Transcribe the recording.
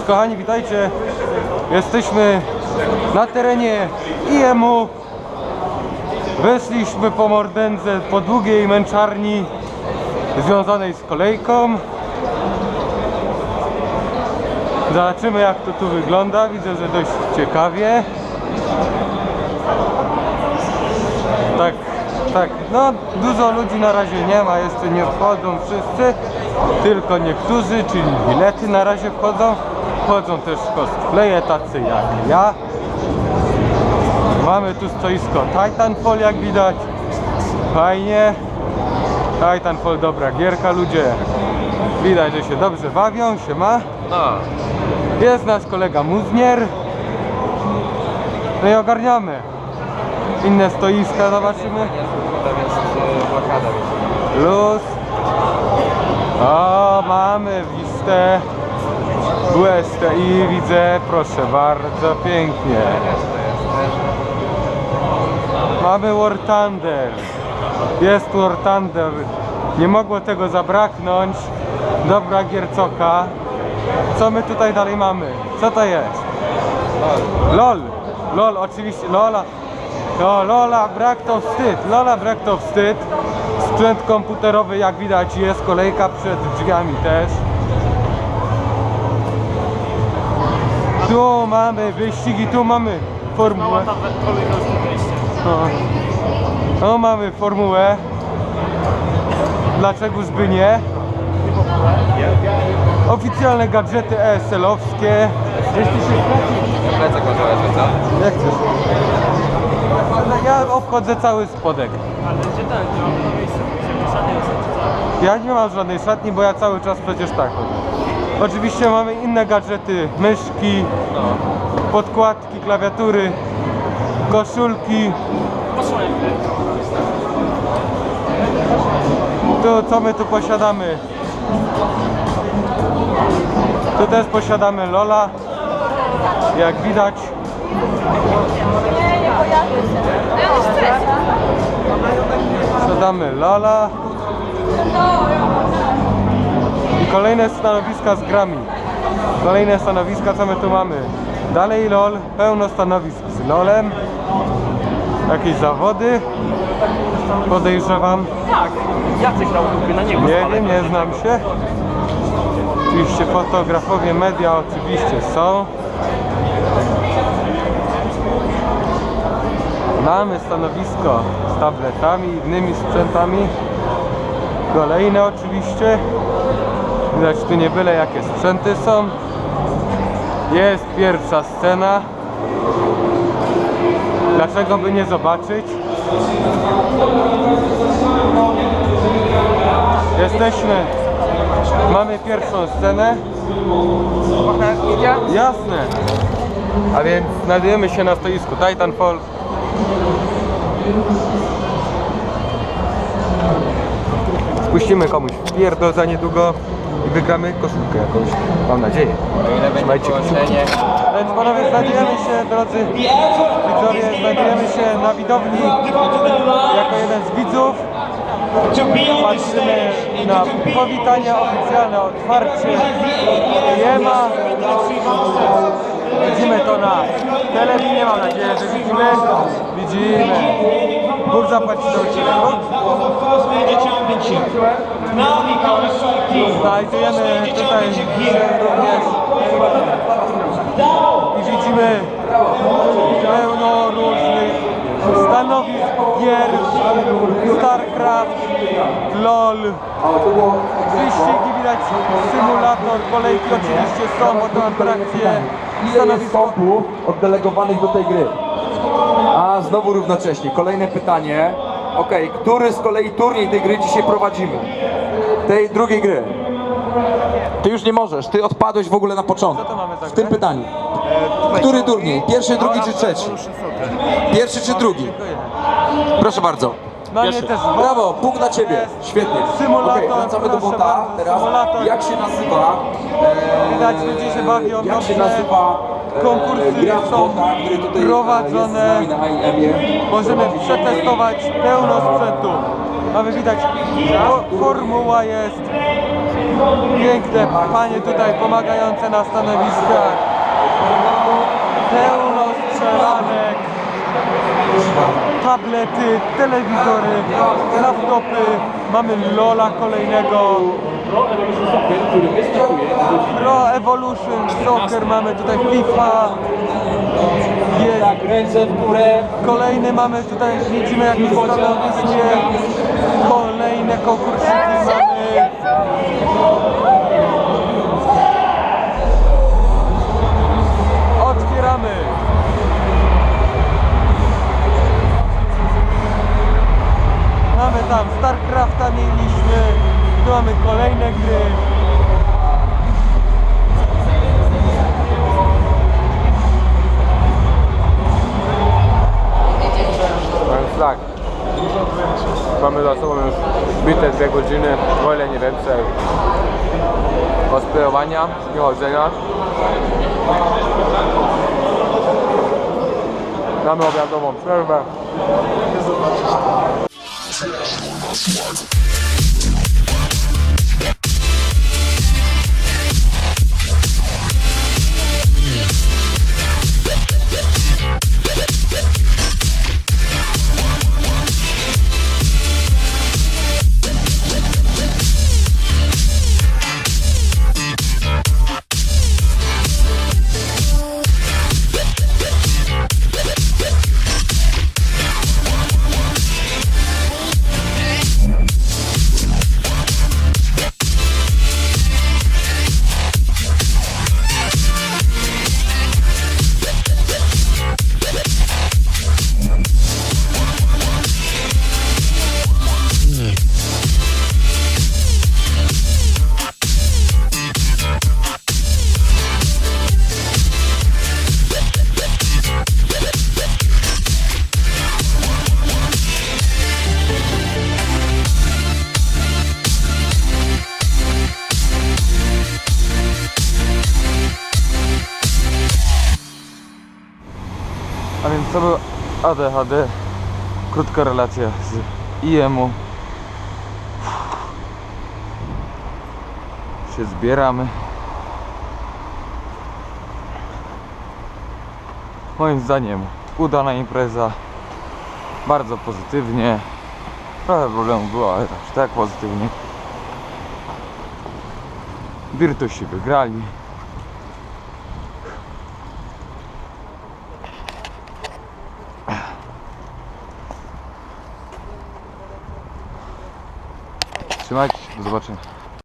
Więc kochani, witajcie. Jesteśmy na terenie IMU. Weszliśmy po mordędze po długiej męczarni związanej z kolejką. Zobaczymy jak to tu wygląda. Widzę, że dość ciekawie. Tak, tak. No dużo ludzi na razie nie ma, jeszcze nie wchodzą wszyscy, tylko niektórzy, czyli bilety na razie wchodzą. Wchodzą też cosplaye tacy jak ja. Mamy tu stoisko Titanfall jak widać. Fajnie. Titanfall dobra gierka, ludzie. Widać, że się dobrze bawią, się ma. No, Jest nasz kolega Muznier. No i ogarniamy. Inne stoiska zobaczymy. tam jest blokada. wiecie. Luz. O, mamy listę. Błestę i widzę, proszę bardzo, pięknie. Mamy War Thunder. Jest War Thunder. Nie mogło tego zabraknąć. Dobra giercoka. Co my tutaj dalej mamy? Co to jest? LOL. LOL, oczywiście. Lola. To Lola, brak to wstyd. Lola, brak to wstyd. Sprzęt komputerowy, jak widać, jest kolejka przed drzwiami też. Tu mamy wyścigi, tu mamy formułę. No. no mamy formułę. Dlaczegoż by nie? Oficjalne gadżety ESL-owskie. Plecak może leży, co? Jak chcesz? Ja obchodzę cały spodek. Ale gdzie tak? Nie jest? czy co? Ja nie mam żadnej szatni, bo ja cały czas przecież tak chodzę. Oczywiście mamy inne gadżety, myszki, podkładki, klawiatury, koszulki. Tu co my tu posiadamy? Tu też posiadamy Lola. Jak widać. Posiadamy Lola. Kolejne stanowiska z grami. Kolejne stanowiska, co my tu mamy? Dalej LOL, pełno stanowisk z LOLem. Jakieś zawody. Podejrzewam. Tak. Jacek grał dupy na niego. Nie wiem, nie znam się. Oczywiście fotografowie, media oczywiście są. Mamy stanowisko z tabletami i innymi sprzętami. Kolejne oczywiście. Widać tu nie byle jakie sprzęty są. Jest pierwsza scena. Dlaczego by nie zobaczyć? Jesteśmy. Mamy pierwszą scenę. Jasne. A więc znajdujemy się na stoisku Titanfall. Spuścimy komuś pierdol za niedługo i wygramy koszulkę jakąś. Mam nadzieję. O ile będzie połączenie, Więc panowie, znajdujemy się, drodzy widzowie, znajdujemy się na widowni jako jeden z widzów. Patrzymy na powitania oficjalne, otwarcie Jema. Widzimy to na telewizji, mam nadzieję, że widzimy. Widzimy. Bóg zapłaci za odcinek. Znajdujemy tutaj również i widzimy pełno różnych stanowisk gier, StarCraft, LOL, wyścigi widać, symulator, kolejki oczywiście są, bo to atrakcje, Ile jest stanowisko osób oddelegowanych do tej gry? A znowu równocześnie. Kolejne pytanie. Okej, który z kolei turniej tej gry dzisiaj prowadzimy? Tej drugiej gry. Ty już nie możesz, ty odpadłeś w ogóle na początku. W tym pytaniu. Który turniej? Pierwszy, drugi czy trzeci? Pierwszy czy drugi? Proszę bardzo. Na mnie też Brawo, punkt dla ciebie. Świetnie. Symulator, Okej, wracamy do bardzo, Teraz symulator. jak się nazywa? e, Widać, ludzie się bawią Jak dobrze. się nazywa e, Konkursy gra w są Bota, który tutaj e, prowadzone. jest z nami na IM-ie? Możemy przetestować pełno sprzętu. Mamy widać, fo- formuła jest, Piękne panie tutaj pomagające na stanowiskach. Pełno strzelanek. Tablety, telewizory, laptopy. Mamy Lola kolejnego. Pro Evolution Soccer mamy tutaj FIFA. Jest Tak, ręce w górę. Kolejny mamy tutaj, widzimy jakieś stanowiskie. Kolejne konkursiki ospejowania i chodzenia. Mamy obiadową przerwę. To był ADHD. Krótka relacja z IEM-u. Się zbieramy. Moim zdaniem udana impreza. Bardzo pozytywnie. Trochę problemów było, ale aż tak pozytywnie. Virtusi wygrali. Trzymajcie się, do zobaczenia.